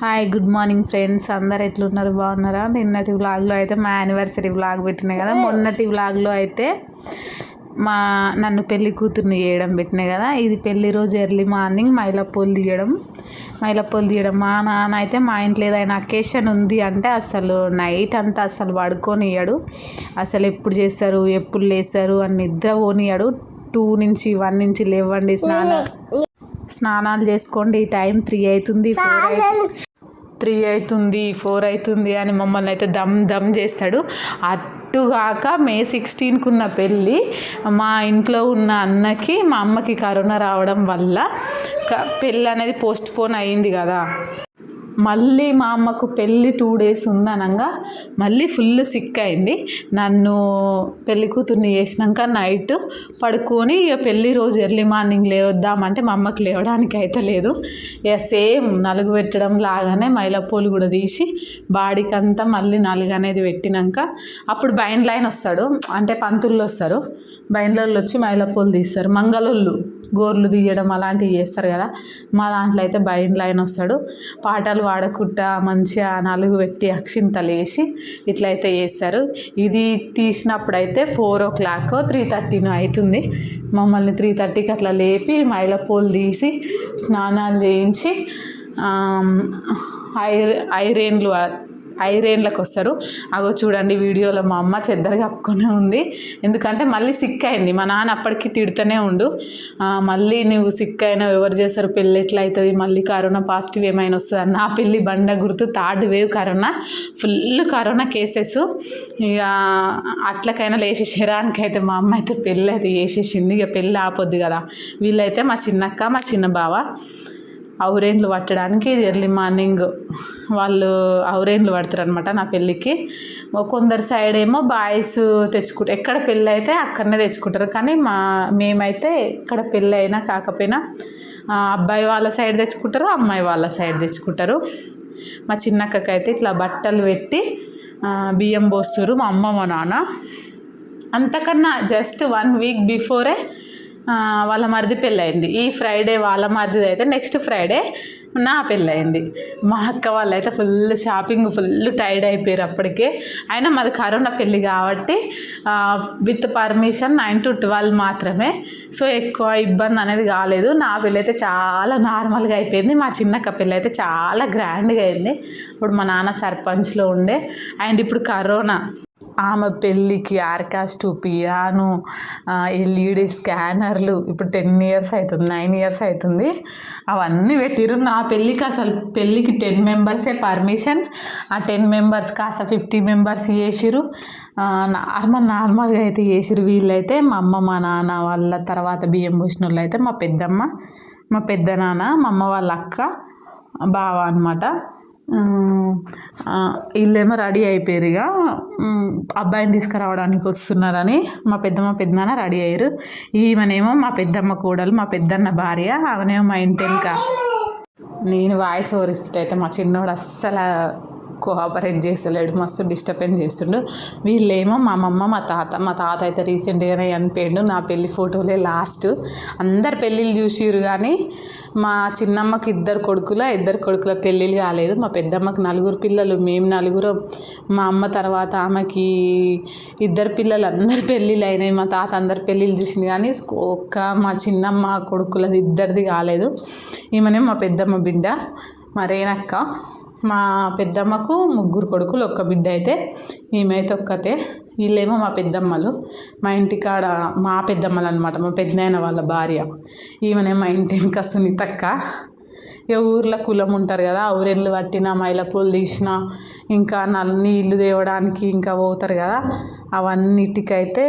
Hi good morning friends అందరు ఎట్లున్నారు? బాగున్నారా? నిన్నటి వ్లాగ్లో అయితే మా యానివర్సరీ వ్లాగ్ పెట్టినాయి కదా. మొన్నటి వ్లాగ్లో అయితే మా నన్ను పెళ్ళి కూతుర్ని చేయడం పెట్టినాయి కదా. ఇది పెళ్ళి రోజు ఎర్లీ మార్నింగ్ మైలపూలు తీయడం. మైలపూలు తీయడం. మా నాన్న అయితే మా ఇంట్లో ఏదైనా అకేషన్ ఉంది అంటే అసలు నైట్ అంతా అసలు పడుకోనియ్యాడు. అసలు ఎప్పుడు చేస్తారు ఎప్పుడు లేస్తారు అని నిద్ర పోనీయాడు టూ నుంచి వన్ నుంచి లేవండి స్నానం స్నానాలు. చేసుకోండి. టైం త్రీ అవుతుంది ఫోర్ అవుతుంది. త్రీ అవుతుంది ఫోర్ అవుతుంది అని మమ్మల్ని అయితే దమ్ దమ్ చేస్తాడు. అట్టుగాక మే సిక్స్టీన్కి ఉన్న పెళ్ళి మా ఇంట్లో ఉన్న అన్నకి మా అమ్మకి కరోనా రావడం వల్ల పెళ్ళి అనేది పోస్ట్ పోన్ అయింది కదా. మళ్ళీ మా అమ్మకు పెళ్ళి టూ డేస్ ఉందనగా మళ్ళీ ఫుల్ సిక్ అయింది. నన్ను పెళ్ళి కూతుర్ని చేసినాక నైట్ పడుకొని ఇక పెళ్ళి రోజు ఎర్లీ మార్నింగ్ లేవద్దామంటే మా అమ్మకి లేవడానికి అయితే లేదు. ఇక సేమ్ నలుగు పెట్టడం లాగానే మైలపూలు కూడా తీసి బాడీకి అంతా మళ్ళీ నలుగు అనేది పెట్టినాక అప్పుడు బైన్ లైన్ వస్తాడు. అంటే పంతుల్లో వస్తారు. బైన్లలో వచ్చి మైలపూలు తీస్తారు. మంగళోళ్ళు గోర్లు తీయడం అలాంటివి చేస్తారు కదా. మా దాంట్లో అయితే బైన్ లైన్ వస్తాడు. పాటలు వాడకుండా మంచిగా నలుగు పెట్టి అక్షింతలు వేసి ఇట్లయితే చేస్తారు. ఇది తీసినప్పుడు అయితే ఫోర్ ఓ క్లాక్ త్రీ థర్టీనో అవుతుంది మమ్మల్ని త్రీ థర్టీకి అట్లా లేపి మైలపూలు తీసి స్నానాలు చేయించి ఐ ఐరేన్లు ఐరేన్లకు వస్తారు అగో చూడండి వీడియోలో మా అమ్మ చెద్దరు కప్పుకునే ఉంది. ఎందుకంటే మళ్ళీ సిక్ అయింది మా నాన్న అప్పటికి తిడుతూనే ఉండు. మళ్ళీ నువ్వు సిక్ అయినా ఎవరు చేస్తారు? పెళ్ళి ఎట్లా అవుతుంది మళ్ళీ కరోనా పాజిటివ్ ఏమైనా వస్తుంది? నా పెళ్ళి బండ గుర్తు third wave corona. Full corona cases. ఇక అట్లకైనా లేచి శరానికైతే మా అమ్మ అయితే పెళ్ళి అయితే చేసేసింది. ఇక పెళ్ళి ఆపొద్దు కదా. వీళ్ళైతే మా చిన్నక్క మా చిన్న బావ. ఔరేన్లు పట్టడానికి ఎర్లీ మార్నింగ్ వాళ్ళు ఔరేన్లు పడతారు అనమాట నా పెళ్ళికి. కొందరు సైడ్ ఏమో బాయ్స్ తెచ్చుకుంటారు ఎక్కడ పెళ్ళి అయితే అక్కడనే తెచ్చుకుంటారు. కానీ మా మేమైతే ఎక్కడ పెళ్ళి అయినా కాకపోయినా అబ్బాయి వాళ్ళ సైడ్ తెచ్చుకుంటారు అమ్మాయి వాళ్ళ సైడ్ తెచ్చుకుంటారు. మా చిన్నక్కకైతే అయితే ఇట్లా బట్టలు పెట్టి బియ్యం పోస్తారు మా అమ్మ మా నాన్న. అంతకన్నా జస్ట్ వన్ వీక్ బిఫోరే వాళ్ళ మరిది పెళ్ళయింది. ఈ ఫ్రైడే వాళ్ళ మరిది అయితే నెక్స్ట్ ఫ్రైడే నా పెళ్ళయింది. మా అక్క వాళ్ళు అయితే ఫుల్ షాపింగ్ ఫుల్ టైర్డ్ అయిపోయారు అప్పటికే. అయినా మాది కరోనా పెళ్ళి కాబట్టి with permission nine to twelve మాత్రమే. సో ఎక్కువ ఇబ్బంది అనేది కాలేదు. నా పెళ్ళి అయితే చాలా నార్మల్గా అయిపోయింది. మా చిన్నక్క పెళ్ళి అయితే చాలా గ్రాండ్గా అయింది. ఇప్పుడు మా నాన్న సర్పంచ్లో ఉండే. అండ్ ఇప్పుడు కరోనా. ఆమె పెళ్ళికి ఆర్కాస్టు పియానో ఎల్ఈడి స్కానర్లు. ఇప్పుడు టెన్ ఇయర్స్ అవుతుంది నైన్ ఇయర్స్ అవుతుంది అవన్నీ పెట్టిర్రు. నా పెళ్ళికి అసలు పెళ్ళికి టెన్ మెంబర్సే పర్మిషన్. ఆ టెన్ మెంబర్స్ కాస్త ఫిఫ్టీ మెంబర్స్ చేసిరు నార్మల్ నార్మల్గా అయితే చేసిరు వీళ్ళైతే మా అమ్మ మా నాన్న వాళ్ళ తర్వాత బియ్యం పోసిన వాళ్ళు అయితే మా పెద్దమ్మ మా పెద్ద నాన్న మా అమ్మ వాళ్ళ అక్క బావ అనమాట వీళ్ళేమో రెడీ అయిపోయారు ఇక. అబ్బాయిని తీసుకురావడానికి వస్తున్నారని మా పెద్దమ్మ పెద్దనాన్న రెడీ అయ్యారు. ఈమెనేమో మా పెద్దమ్మ కోడలు మా పెద్దన్న భార్య ఆమెనేమో మా ఇంటి ఇంకా నేను వాయిస్ ఓరిస్తుంటే అయితే మా చిన్నోడు అస్సలు కోఆపరేట్ చేస్తలేడు మస్తు డిస్టర్బెన్స్ చేస్తుండు. వీళ్ళేమో మా అమ్మమ్మ మా తాత మా తాత అయితే రీసెంట్గానే చనిపోయిండు నా పెళ్ళి ఫోటోలే లాస్ట్ అందరు పెళ్ళిళ్ళు చూసిరు కానీ మా చిన్నమ్మకి ఇద్దరు కొడుకుల ఇద్దరు కొడుకుల పెళ్ళిళ్ళు కాలేదు. మా పెద్దమ్మకి నలుగురు పిల్లలు మేము నలుగురు. మా అమ్మ తర్వాత ఆమెకి ఇద్దరు పిల్లలు అందరు పెళ్ళిళ్ళు అయినాయి. మా తాత అందరు పెళ్ళిళ్ళు చూసింది కానీ ఒక్క మా చిన్నమ్మ కొడుకులది ఇద్దరిది కాలేదు. ఈమెనే మా పెద్దమ్మ బిడ్డ మరేనక్క? మా పెద్దమ్మకు ముగ్గురు కొడుకులు ఒక్క బిడ్డ అయితే ఈమె అయితే ఒక్కతే. వీళ్ళేమో మా పెద్దమ్మలు. మా ఇంటికాడ మా పెద్దమ్మలు అనమాట మా పెద్దనాయన వాళ్ళ భార్య. ఈమెనే మా ఇంటి ఇంకా సునీతక్క ఇక ఊర్లో కులం ఉంటారు కదా ఊరెళ్ళు పట్టిన మైల పూలు తీసిన ఇంకా నల్ల నీళ్ళు తేవడానికి ఇంకా పోతారు కదా అవన్నిటికైతే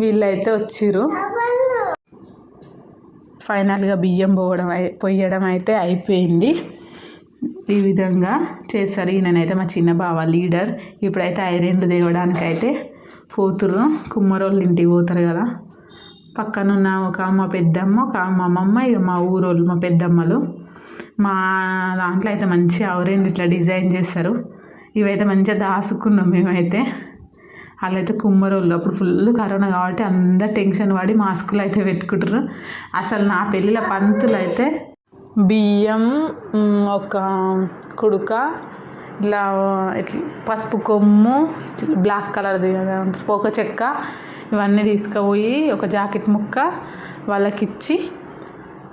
వీళ్ళైతే వచ్చిర్రు. ఫైనల్గా బియ్యం పోవడం పొయ్యడం అయితే అయిపోయింది. ఈ విధంగా చేస్తారు ఈయననైతే మా చిన్న బావ లీడర్. ఇప్పుడైతే ఐరేండ్లు తేవడానికైతే అయితే పోతురు కుమ్మరోళ్ళు ఇంటికి పోతారు కదా. పక్కనున్న ఒక మా పెద్దమ్మ ఒక మా అమ్మమ్మ ఇక మా ఊరోళ్ళు మా పెద్దమ్మలు. మా దాంట్లో అయితే మంచిగా ఆవరేండి ఇట్లా డిజైన్ చేస్తారు. ఇవైతే మంచిగా దాసుకున్నాం మేమైతే. వాళ్ళైతే కుమ్మరోళ్ళు. అప్పుడు ఫుల్ కరోనా కాబట్టి అందరు టెన్షన్ పడి మాస్కులు అయితే పెట్టుకుంటారు అసలు నా పెళ్ళిలో పంతులు అయితే బియ్యం ఒక కుడుక ఇట్లా ఇట్లా పసుపు కొమ్ము బ్లాక్ కలర్ది కదా పోక చెక్క ఇవన్నీ తీసుకుపోయి ఒక జాకెట్ ముక్క వాళ్ళకి ఇచ్చి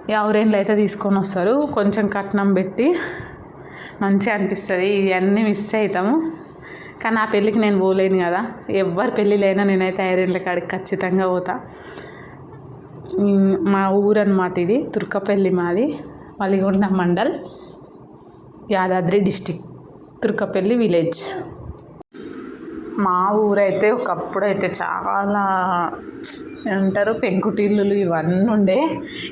ఎవరేళ్ళు అయితే తీసుకొని వస్తారు. కొంచెం కట్నం పెట్టి మంచిగా అనిపిస్తుంది. ఇవన్నీ మిస్ అవుతాము కానీ ఆ పెళ్ళికి నేను పోలేను కదా. ఎవరి పెళ్ళిలైనా నేనైతే ఐరేళ్ళ కాడికి ఖచ్చితంగా పోతా. మా ఊరు అనమాట ఇది. తుర్కపల్లి మాది. Valigonda mandal Yadadri district Turkapalli village. మా ఊరైతే ఒకప్పుడు అయితే చాలా ఏమంటారు పెంకుటిల్లులు ఇవన్నీ ఉండే.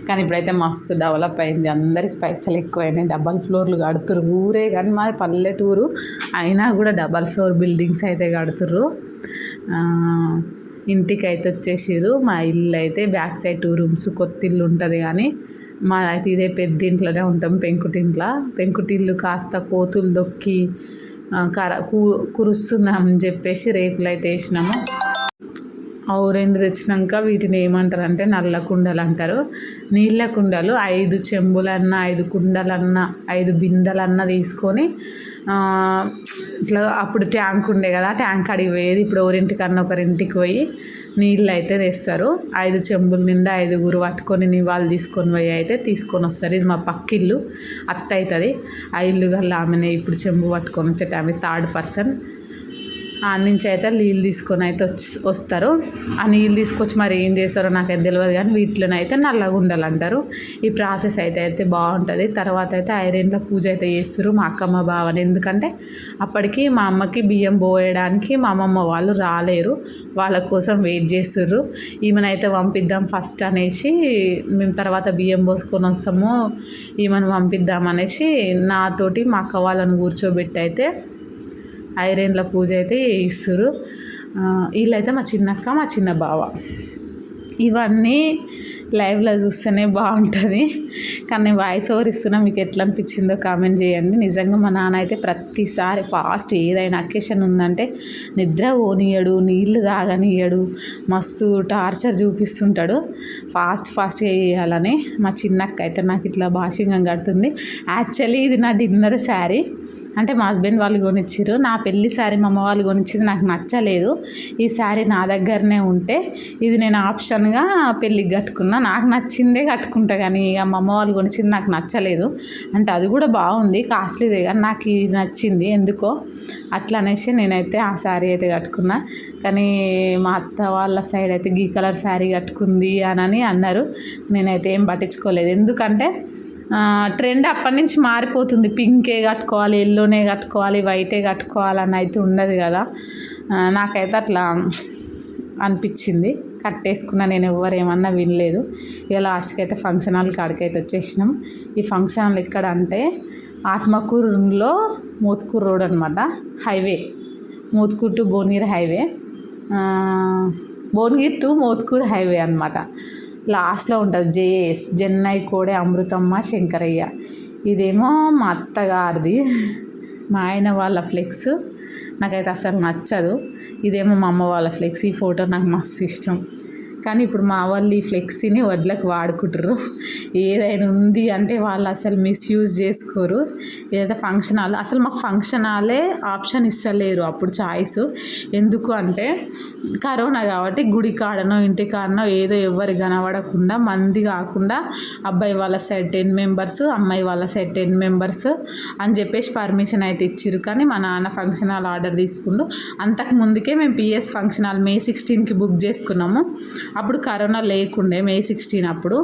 కానీ ఇప్పుడైతే మస్తు డెవలప్ అయింది. అందరికి పైసలు ఎక్కువైనాయి. డబల్ ఫ్లోర్లు కడుతురు ఊరే కానీ మాది పల్లెటూరు. అయినా కూడా డబల్ ఫ్లోర్ బిల్డింగ్స్ అయితే కడుతుర్రు. ఇంటికి అయితే వచ్చేసిర్రు. మా ఇల్లు అయితే బ్యాక్ సైడ్ టూ రూమ్స్ కొత్త ఇల్లు ఉంటుంది కానీ మా అయితే ఇదే పెద్ద ఇంట్లోనే ఉంటాం పెంకుటింట్లో. పెంకుటిల్లు కాస్త కోతులు దొక్కి కర కు కురుస్తుందని చెప్పేసి రేకులు అయితే వేసినాము ఔరెండు తెచ్చినాక వీటిని ఏమంటారు అంటే నల్ల కుండలు అంటారు. నీళ్ళ కుండలు ఐదు చెంబులన్నా ఐదు కుండలన్నా ఐదు బిందెలన్నా తీసుకొని ఇట్లా అప్పుడు ట్యాంక్ ఉండే కదా ట్యాంక్ అడిగి పోయేది. ఇప్పుడు ఒకరింటికన్నా ఒకరింటికి పోయి నీళ్ళు అయితే తెస్తారు. ఐదు చెంబుల నిండా ఐదుగురు పట్టుకొని నీ వాళ్ళు తీసుకొని పోయి అయితే తీసుకొని వస్తారు. ఇది మా పక్కిల్లు. అత్త అవుతుంది. ఆ ఇల్లు గల్లా ఆమెనే ఇప్పుడు చెంబు పట్టుకొని వచ్చేట ఆమె థర్డ్ పర్సన్. ఆ నుంచి అయితే నీళ్ళు తీసుకొని అయితే వచ్చి వస్తారు. ఆ నీళ్ళు తీసుకొచ్చి మరి ఏం చేస్తారో నాకైతే తెలియదు కానీ వీటిలోనైతే నల్లగా ఉండాలంటారు. ఈ ప్రాసెస్ అయితే అయితే బాగుంటుంది. తర్వాత అయితే ఐరన్లో పూజ అయితే చేస్తారు మా అక్కమ్మ బావని. ఎందుకంటే అప్పటికి మా అమ్మకి బియ్యం పోయడానికి మా అమ్మమ్మ వాళ్ళు రాలేరు. వాళ్ళ కోసం వెయిట్ చేస్తుర్రు. ఈమెనైతే పంపిద్దాం ఫస్ట్ అనేసి మేము తర్వాత బియ్యం పోసుకొని వస్తాము. ఈమెను పంపిద్దాం అనేసి నాతోటి మా అక్క వాళ్ళని కూర్చోబెట్టి అయితే ఐరన్ల పూజ అయితే చేయిస్తారు వీళ్ళైతే మా చిన్నక్క మా చిన్న బావ. ఇవన్నీ లైవ్లో చూస్తేనే బాగుంటుంది. కానీ నేను వాయిస్ ఓవర్ ఇస్తున్నా మీకు ఎట్లా అనిపించిందో కామెంట్ చేయండి. నిజంగా మా నాన్న అయితే ప్రతిసారి ఫాస్ట్ ఏదైనా అకేషన్ ఉందంటే నిద్ర పోనీయడు నీళ్ళు తాగనీయడు మస్తు టార్చర్ చూపిస్తుంటాడు. ఫాస్ట్ ఫాస్ట్గా చేయాలని మా చిన్నక్క అయితే నాకు ఇట్లా భాషింగం కడుతుంది. యాక్చువల్లీ ఇది నా డిన్నర్ శారీ. అంటే మా హస్బెండ్ వాళ్ళు కొనిచ్చారు నా పెళ్ళి శారీ మా అమ్మ వాళ్ళు కొనిచ్చింది నాకు నచ్చలేదు. ఈ శారీ నా దగ్గరనే ఉంటే ఇది నేను ఆప్షన్గా పెళ్ళికి కట్టుకున్నా. నాకు నచ్చిందే కట్టుకుంటా కానీ ఇక మా అమ్మ వాళ్ళు కొనిచ్చింది నాకు నచ్చలేదు. అంటే అది కూడా బాగుంది. కాస్ట్లీదే కానీ నాకు ఇది నచ్చింది. ఎందుకో? అట్లా అనేసి నేనైతే ఆ శారీ అయితే కట్టుకున్నా. కానీ మా అత్త వాళ్ళ సైడ్ అయితే గీ కలర్ శారీ కట్టుకుంది అని అన్నారు. నేనైతే ఏం పట్టించుకోలేదు. ఎందుకంటే ట్రెండ్ అప్పటి నుంచి మారిపోతుంది. పింకే కట్టుకోవాలి ఎల్లోనే కట్టుకోవాలి వైటే కట్టుకోవాలని అయితే ఉండదు కదా. నాకైతే అట్లా అనిపించింది. కట్టేసుకున్నా నేను ఎవరేమన్నా వినలేదు. ఇక లాస్ట్కి అయితే ఫంక్షన్ హాల్ కాడికి అయితే వచ్చేసినాం. ఈ ఫంక్షన్ హాల్ ఎక్కడ అంటే ఆత్మకూరులో మోత్కూరు రోడ్ అనమాట highway Motkur to Bhuvanagiri highway ఆ, భువనగిరి టు మోత్కూరు హైవే అనమాట లాస్ట్లో ఉంటుంది. జేఎస్ చెన్నై కోడే అమృతమ్మ శంకరయ్య. ఇదేమో మా అత్తగారిది. మా ఆయన వాళ్ళ ఫ్లెక్స్. నాకైతే అసలు నచ్చదు. ఇదేమో మా అమ్మ వాళ్ళ ఫ్లెక్స్. ఈ ఫోటో నాకు మస్తు ఇష్టం. కానీ ఇప్పుడు మా వాళ్ళు ఈ ఫ్లెక్సీని వడ్లకు వాడుకుంటారు ఏదైనా ఉంది అంటే వాళ్ళు అసలు మిస్యూజ్ చేసుకోరు. ఏదైతే ఫంక్షన్ హాల్ అసలు మాకు ఫంక్షన్ హాలే ఆప్షన్ ఇస్తలేరు అప్పుడు చాయిస్ ఎందుకు అంటే కరోనా కాబట్టి గుడి కాడనో ఇంటి కాడనో ఏదో ఎవరు కనబడకుండా మంది కాకుండా అబ్బాయి వాళ్ళ సైడ్ టెన్ మెంబర్స్ అమ్మాయి వాళ్ళ సైడ్ టెన్ మెంబర్స్ అని చెప్పేసి పర్మిషన్ అయితే ఇచ్చిర్రు. కానీ మా నాన్న ఫంక్షన్ హాల్ ఆర్డర్ తీసుకుండు. అంతకు ముందుకే మేము పిఎస్ ఫంక్షన్ హాల్ మే సిక్స్టీన్కి బుక్ చేసుకున్నాము. అప్పుడు కరోనా లేకుండే మే సిక్స్టీన్ అప్పుడు.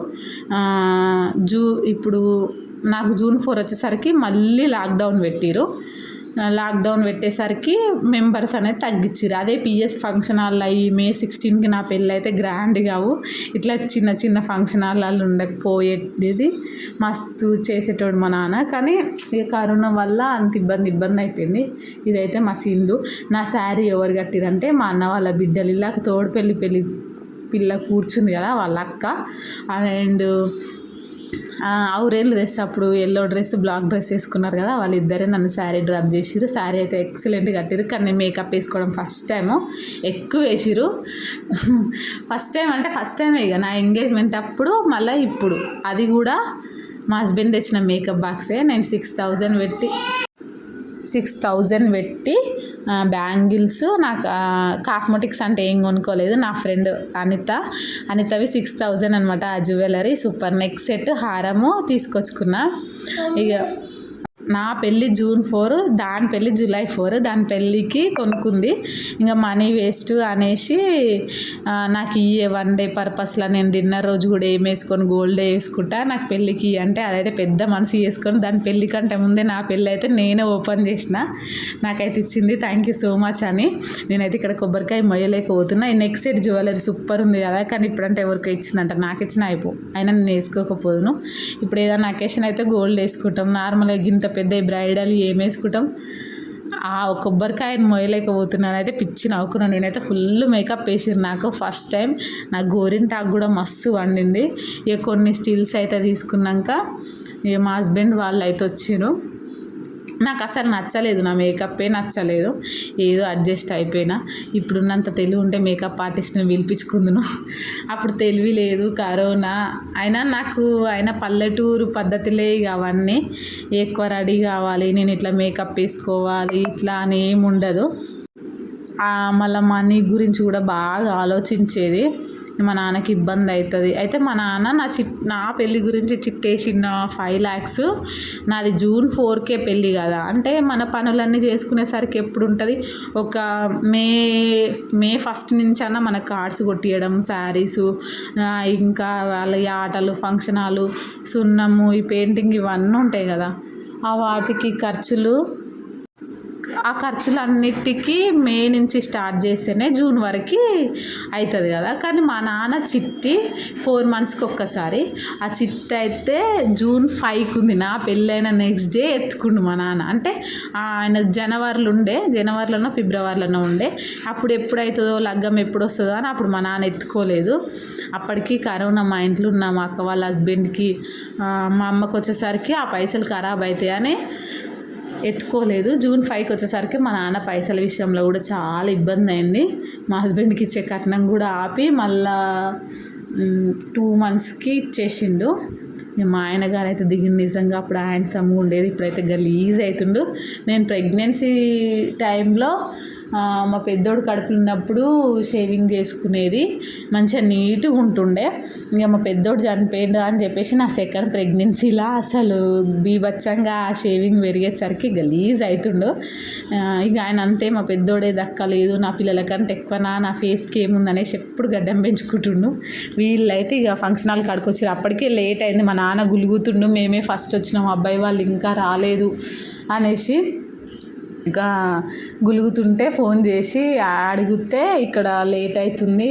జూ ఇప్పుడు నాకు జూన్ ఫోర్ వచ్చేసరికి మళ్ళీ లాక్డౌన్ పెట్టిరు లాక్డౌన్ పెట్టేసరికి మెంబర్స్ అనేది తగ్గించారు అదే పిఎస్ ఫంక్షన్ హాల్ అయ్యి మే సిక్స్టీన్కి నా పెళ్ళి అయితే గ్రాండ్ కావు. ఇట్లా చిన్న చిన్న ఫంక్షన్ హాల్ ఉండకపోయేది మస్తు చేసేటోడు మా నాన్న. కానీ ఇక కరోనా వల్ల అంత ఇబ్బంది ఇబ్బంది అయిపోయింది. ఇదైతే మా సింధు. నా శారీ ఎవరు కట్టిరంటే మా అన్న వాళ్ళ బిడ్డలు. ఇలా తోడు పెళ్ళి పెళ్ళి పిల్ల కూర్చుంది కదా వాళ్ళ అక్క. అండ్ ఆవురేళ్ళు డ్రెస్ అప్పుడు ఎల్లో డ్రెస్ బ్లాక్ డ్రెస్ వేసుకున్నారు కదా వాళ్ళిద్దరే నన్ను శారీ డ్రాప్ చేసిరు శారీ అయితే ఎక్సలెంట్ కట్టిరు కానీ నేను మేకప్ వేసుకోవడం ఫస్ట్ టైము ఎక్కువ వేసిరు ఫస్ట్ టైం అంటే ఫస్ట్ టైమే ఇక నా ఎంగేజ్మెంట్ అప్పుడు మళ్ళీ ఇప్పుడు. అది కూడా మా హస్బెండ్ తెచ్చిన మేకప్ బాక్సే నేను సిక్స్ థౌజండ్ పెట్టి సిక్స్ థౌజండ్ పెట్టి బ్యాంగిల్స్ నాకు కాస్మెటిక్స్ అంటే ఏం కొనుక్కోలేదు. నా ఫ్రెండ్ అనిత అనితవి సిక్స్ థౌజండ్ అనమాట ఆ జ్యువెలరీ సూపర్ నెక్ సెట్ హారము తీసుకొచ్చుకున్నా. ఇక నా పెళ్ళి జూన్ ఫోర్ దాని పెళ్ళి జూలై ఫోర్ దాని పెళ్ళికి కొనుక్కుంది. ఇంకా మనీ వేస్ట్ అనేసి నాకు ఇయ్యే వన్ డే పర్పస్లో నేను డిన్నర్ రోజు కూడా ఏం వేసుకొని గోల్డ్ వేసుకుంటా నాకు పెళ్ళికి అంటే అదైతే పెద్ద మనసు చేసుకొని దాని పెళ్ళి కంటే ముందే నా పెళ్ళి అయితే నేనే ఓపెన్ చేసిన. నాకైతే ఇచ్చింది థ్యాంక్ యూ సో మచ్ అని. నేనైతే ఇక్కడ కొబ్బరికాయ మొయ్యలేకపోతున్నా. ఈ నెక్స్ట్ సెట్ జ్యువెలరీ సూపర్ ఉంది కదా కానీ ఇప్పుడంటే ఎవరికో ఇచ్చిందంట. నాకు ఇచ్చిన అయిపో. అయినా నేను వేసుకోకపోదును. ఇప్పుడు ఏదైనా అకేషన్ అయితే గోల్డ్ వేసుకుంటాం. నార్మల్గా గింత పెద్ద బ్రైడల్ ఏం వేసుకుంటాం ఆ కొబ్బరికాయని మొయ్యలేకపోతున్నాను. అయితే పిచ్చి నవ్వుకున్నాను. నేనైతే ఫుల్ మేకప్ వేసిరు నాకు ఫస్ట్ టైం. నా గోరింటాకు కూడా మస్తు వండింది. ఇక కొన్ని స్టిల్స్ అయితే తీసుకున్నాక ఇక మా హస్బెండ్ వాళ్ళు అయితే వచ్చిర్రు. నాకు అసలు నచ్చలేదు నా మేకప్పే నచ్చలేదు. ఏదో అడ్జస్ట్ అయిపోయినా. ఇప్పుడున్నంత తెలివి ఉంటే మేకప్ ఆర్టిస్ట్ని పిలిపించుకుందును. అప్పుడు తెలివి లేదు కరోనా. అయినా నాకు అయినా పల్లెటూరు పద్ధతులే ఇక అవన్నీ. ఎక్కువ రెడీ కావాలి నేను ఇట్లా మేకప్ వేసుకోవాలి ఇట్లా అని ఏమి ఉండదు మళ్ళీ మనీ గురించి కూడా బాగా ఆలోచించేది. మా నాన్నకి ఇబ్బంది అవుతుంది. అయితే మా నాన్న నా చిట్ నా పెళ్ళి గురించి చిట్టేసిన ఫైవ్ ల్యాక్స్ నాది జూన్ ఫోర్కే పెళ్ళి కదా. అంటే మన పనులన్నీ చేసుకునేసరికి ఎప్పుడు ఉంటుంది ఒక మే మే ఫస్ట్ నుంచి అన్న మన కార్డ్స్ కొట్టియడం శారీస్ ఇంకా వాళ్ళ ఆటలు ఫంక్షన్ హాలు సున్నము ఈ పెయింటింగ్ ఇవన్నీ ఉంటాయి కదా. ఆ వాటికి ఖర్చులు ఆ ఖర్చులన్నిటికీ మే నుంచి స్టార్ట్ చేస్తేనే జూన్ వరకు అవుతుంది కదా. కానీ మా నాన్న చిట్టి ఫోర్ మంత్స్కి ఒక్కసారి. ఆ చిట్టి అయితే జూన్ ఫైవ్కి ఉంది. నా పెళ్ళైన నెక్స్ట్ డే ఎత్తుకుండు మా నాన్న. అంటే ఆయన జనవరిలో ఉండే జనవరిలోనో ఫిబ్రవరిలోనో ఉండే. అప్పుడు ఎప్పుడవుతుందో లగ్గం ఎప్పుడు వస్తుందో అని అప్పుడు మా నాన్న ఎత్తుకోలేదు. అప్పటికి కరోనా మా ఇంట్లో ఉన్న మా అక్క వాళ్ళ హస్బెండ్కి మా అమ్మకి వచ్చేసరికి ఆ పైసలు ఖరాబ్ అవుతాయని ఎత్తుకోలేదు. జూన్ ఫైవ్కి వచ్చేసరికి మా నాన్న పైసల విషయంలో కూడా చాలా ఇబ్బంది అయింది. మా హస్బెండ్కి ఇచ్చే కట్నం కూడా ఆపి మళ్ళా టూ మంత్స్కి ఇచ్చేసిండు. మా ఆయన గారు అయితే దిగిన నిజంగా అప్పుడు హ్యాండ్సమ్ ఉండేది. ఇప్పుడైతే గలీజ్ అవుతుండు నేను ప్రెగ్నెన్సీ టైంలో మా పెద్దోడు కడుపులు ఉన్నప్పుడు షేవింగ్ చేసుకునేది. మంచిగా నీట్గా ఉంటుండే. ఇక మా పెద్దోడు చనిపోయిండు అని చెప్పేసి నా సెకండ్ ప్రెగ్నెన్సీలో అసలు బీభత్సంగా ఆ షేవింగ్ పెరిగేసరికి గలీజ్ అవుతుండు ఇక ఆయన అంతే మా పెద్దోడే దక్కలేదు నా పిల్లల కంటే నా నా ఫేస్కి ఏముందనేసి ఎప్పుడు గడ్డం పెంచుకుంటుండు. వీళ్ళైతే ఇక ఫంక్షన్ హాల్ కాడికి వచ్చారు అప్పటికే లేట్ అయింది. మా నాన్న గులుగుతుండు. మేమే ఫస్ట్ వచ్చినాం. అబ్బాయి వాళ్ళు ఇంకా రాలేదు అనేసి ఇంకా గులుగుతుంటే ఫోన్ చేసి అడిగితే ఇక్కడ లేట్ అవుతుంది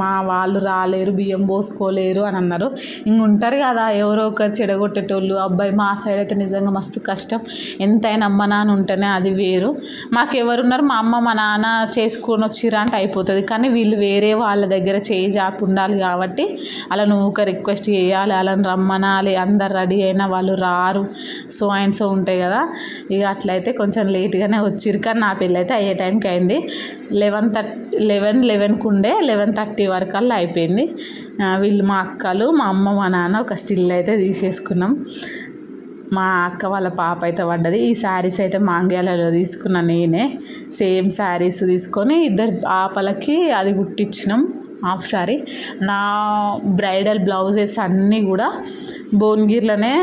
మా వాళ్ళు రాలేరు బియ్యం పోసుకోలేరు అని అన్నారు. ఇంక ఉంటారు కదా ఎవరో ఒకరు చెడగొట్టేటోళ్ళు. అబ్బాయి మా సైడ్ అయితే నిజంగా మస్తు కష్టం. ఎంతైనా అమ్మ నాన్న ఉంటేనే అది వేరు. మాకు ఎవరున్నారు మా అమ్మ మా నాన్న చేసుకొని వచ్చిరా అంటే అయిపోతుంది. కానీ వీళ్ళు వేరే వాళ్ళ దగ్గర చేయి జాపు ఉండాలి కాబట్టి అలా నువ్వు ఒక రిక్వెస్ట్ చేయాలి అలా రమ్మనాలి అందరు రెడీ అయినా వాళ్ళు రారు. సో అండ్ సో ఉంటాయి కదా. ఇక అట్లయితే కొంచెం లేట్గా లేట్గానే వచ్చిరు కానీ నా పెళ్ళి అయితే అయ్యే టైంకి అయింది. లెవెన్ థర్టీ లెవెన్ లెవెన్కి ఉండే లెవెన్ థర్టీ వరకల్లా అయిపోయింది. వీళ్ళు మా అక్కలు మా అమ్మ మా నాన్న ఒక స్టిల్ అయితే తీసేసుకున్నాం. మా అక్క వాళ్ళ పాప అయితే పడ్డది. ఈ శారీస్ అయితే మాంగ్యాలలో తీసుకున్న నేనే. సేమ్ శారీస్ తీసుకొని ఇద్దరు పాపలకి అది కుట్టించినాం హాఫ్ శారీ. నా బ్రైడల్ బ్లౌజెస్ అన్నీ కూడా భువనగిరిలోనే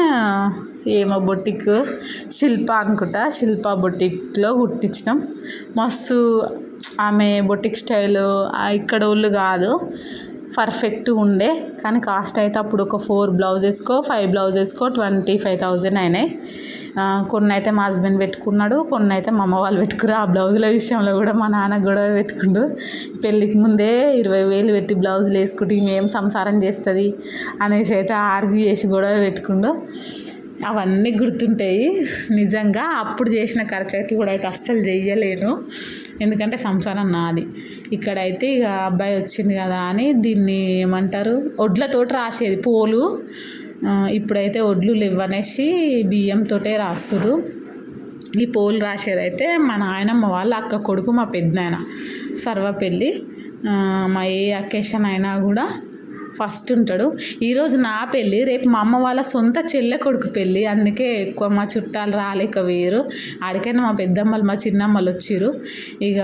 ఏమో బొటిక్ శిల్ప అనుకుంటా శిల్ప బొటిక్లో కుట్టించినాం. మస్తు ఆమె బొటిక్ స్టైల్ ఇక్కడ వాళ్ళు కాదు పర్ఫెక్ట్ ఉండే. కానీ కాస్ట్ అయితే అప్పుడు ఒక ఫోర్ బ్లౌజెస్కో ఫైవ్ బ్లౌజెస్కో ట్వంటీ ఫైవ్ థౌజండ్ అయినాయి. కొన్ని అయితే మా హస్బెండ్ పెట్టుకున్నాడు కొన్ని అయితే మా అమ్మ వాళ్ళు పెట్టుకురు ఆ బ్లౌజుల విషయంలో కూడా మా నాన్న గొడవ పెట్టుకుండు. పెళ్ళికి ముందే ఇరవై వేలు పెట్టి బ్లౌజులు వేసుకుంటే మేము సంసారం చేస్తుంది అనేసి అయితే ఆర్గ్యూ చేసి గొడవ పెట్టుకుండు. అవన్నీ గుర్తుంటాయి. నిజంగా అప్పుడు చేసిన ఖర్చు అయితే కూడా అయితే అస్సలు చెయ్యలేను. ఎందుకంటే సంసారం నాది. ఇక్కడైతే ఇక అబ్బాయి వచ్చింది కదా అని దీన్ని ఏమంటారు? ఒడ్లతోటి రాసేది పోలు. ఇప్పుడైతే వడ్లు లేవనేసి బియ్యంతోటే రాస్తురు ఈ పోలు రాసేదైతే మా నాయనమ్మ వాళ్ళ అక్క కొడుకు మా పెద్దనాయన సర్వపెళ్ళి మా ఏ అకేషన్ అయినా కూడా ఫస్ట్ ఉంటాడు. ఈరోజు నా పెళ్ళి రేపు మా అమ్మ వాళ్ళ సొంత చెల్లె కొడుకు పెళ్ళి. అందుకే ఎక్కువ మా చుట్టాలు రాలేక వేరు. ఆడికైనా మా పెద్దమ్మలు మా చిన్నమ్మలు వచ్చిర్రు. ఇక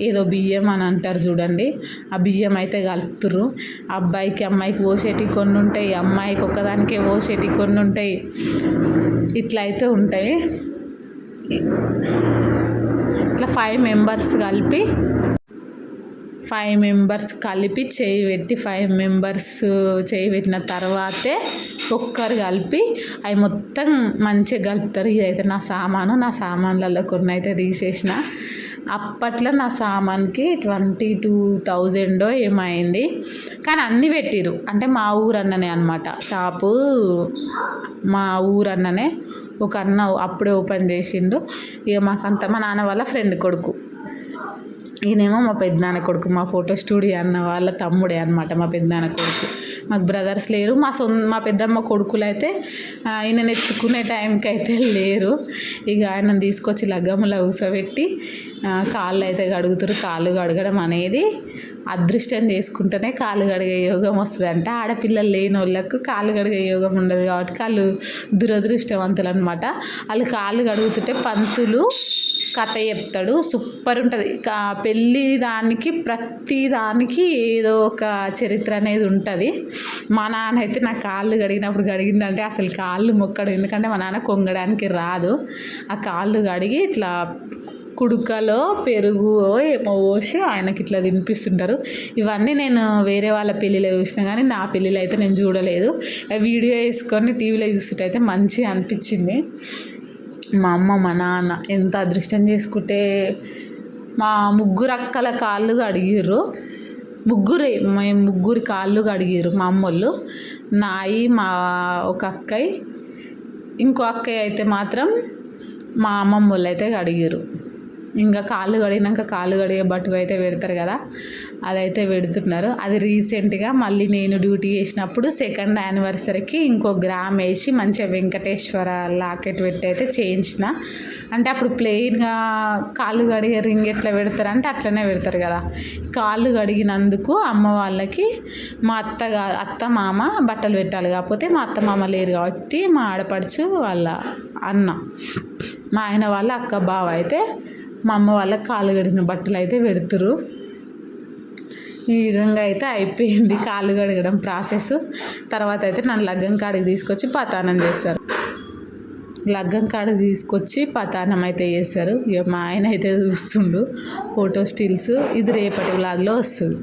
ఏదో బియ్యం అని అంటారు చూడండి. ఆ బియ్యం అయితే కలుపుతుర్రు. అబ్బాయికి అమ్మాయికి పోసేటి కొన్ని ఉంటాయి. అమ్మాయికి ఒక్కదానికే పోసేటి కొన్ని ఉంటాయి. ఇట్లా అయితే ఉంటాయి. ఇట్లా ఫైవ్ మెంబర్స్ కలిపి ఫైవ్ మెంబర్స్ కలిపి చేయి పెట్టి ఫైవ్ మెంబర్స్ చేయి పెట్టిన తర్వాతే ఒక్కరు కలిపి అవి మొత్తం మంచిగా కలుపుతారు. ఇదైతే నా సామాను నా సామాన్లలో కొన్ని అయితే తీసేసిన. అప్పట్లో నా సామాన్కి ట్వంటీ టూ థౌజండో ఏమైంది కానీ అన్నీ పెట్టిరు అంటే మా ఊరు అన్ననే అనమాట షాపు మా ఊరు అన్ననే ఒక అన్న అప్పుడే ఓపెన్ చేసిండు. ఇక మాకంత మా నాన్న వాళ్ళ ఫ్రెండ్ కొడుకు. ఈయనేమో మా పెద్దనాన్న కొడుకు మా ఫోటో స్టూడియో అన్న వాళ్ళ తమ్ముడే అనమాట మా పెద్దనాన్న కొడుకు. మాకు బ్రదర్స్ లేరు మా సొం మా పెద్దమ్మ కొడుకులు అయితే ఈయనను ఎత్తుకునే టైంకి అయితే లేరు. ఇక ఆయనను తీసుకొచ్చి లగ్గములో ఊసబెట్టి కాళ్ళు అయితే కడుగుతారు కాళ్ళు కడగడం అనేది అదృష్టం చేసుకుంటేనే కాళ్ళు కడిగే యోగం వస్తుంది అంటే ఆడపిల్లలు లేని వాళ్ళకు కాళ్ళు కడిగే యోగం ఉండదు కాబట్టి వాళ్ళు దురదృష్టవంతులు అనమాట వాళ్ళు కాళ్ళు కడుగుతుంటే పంతులు కథ చెప్తాడు. సూపర్ ఉంటుంది. పెళ్ళి దానికి ప్రతి దానికి ఏదో ఒక చరిత్ర అనేది ఉంటుంది. మా నాన్న అయితే నా కాళ్ళు కడిగినప్పుడు కడిగిందంటే అసలు కాళ్ళు మొక్కడు. ఎందుకంటే మా నాన్న కొంగడానికి రాదు. ఆ కాళ్ళు కడిగి ఇట్లా కుడుకలో పెరుగు ఏమో పోసి ఆయనకి ఇట్లా తినిపిస్తుంటారు. ఇవన్నీ నేను వేరే వాళ్ళ పెళ్ళిలో చూసిన కానీ నా పెళ్ళిలో అయితే నేను చూడలేదు. వీడియో వేసుకొని టీవీలో చూస్తుంటే అయితే మంచిగా అనిపించింది. మా అమ్మ మా నాన్న ఎంత అదృష్టం చేసుకుంటే మా ముగ్గురు అక్కల కాళ్ళు కడిగిర్రు. ముగ్గురే మేము ముగ్గురు కాళ్ళు కడిగిర్రు మా అమ్మోళ్ళు. నాయి మా ఒక అక్కయ్య ఇంకో అక్కయ్య అయితే మాత్రం మా అమ్మమ్మ వాళ్ళు అయితే కడిగిర్రు. ఇంకా కాళ్ళు కడిగినాక కాళ్ళు కడిగే బట్టు అయితే పెడతారు కదా అదైతే పెడుతున్నారు. అది రీసెంట్గా మళ్ళీ నేను డ్యూటీ చేసినప్పుడు సెకండ్ యానివర్సరీకి ఇంకో గ్రామ్ వేసి మంచిగా వెంకటేశ్వర లాకెట్ పెట్టి అయితే చేయించిన. అంటే అప్పుడు ప్లెయిన్గా కాళ్ళు కడిగే రింగ్ ఎట్లా పెడతారు అంటే అట్లనే పెడతారు కదా. కాళ్ళు కడిగినందుకు అమ్మ వాళ్ళకి మా అత్తగారు అత్త మామ బట్టలు పెట్టాలి కాకపోతే మా అత్త మామ లేరు కాబట్టి మా ఆడపడుచు వాళ్ళ అన్న మా ఆయన వాళ్ళ అక్క బావ అయితే మా అమ్మ వాళ్ళకి కాలు కడిగిన బట్టలు అయితే పెడుతురు ఈ విధంగా అయితే అయిపోయింది కాళ్ళు కడగడం ప్రాసెస్. తర్వాత అయితే నన్ను లగ్గం కాడికి తీసుకొచ్చి పతానం చేస్తారు. లగ్గం కాడికి తీసుకొచ్చి పతానం అయితే చేస్తారు. ఇక మా ఆయన అయితే చూస్తుండు ఫోటో స్టిల్స్ ఇది రేపటి వ్లాగ్లో వస్తుంది.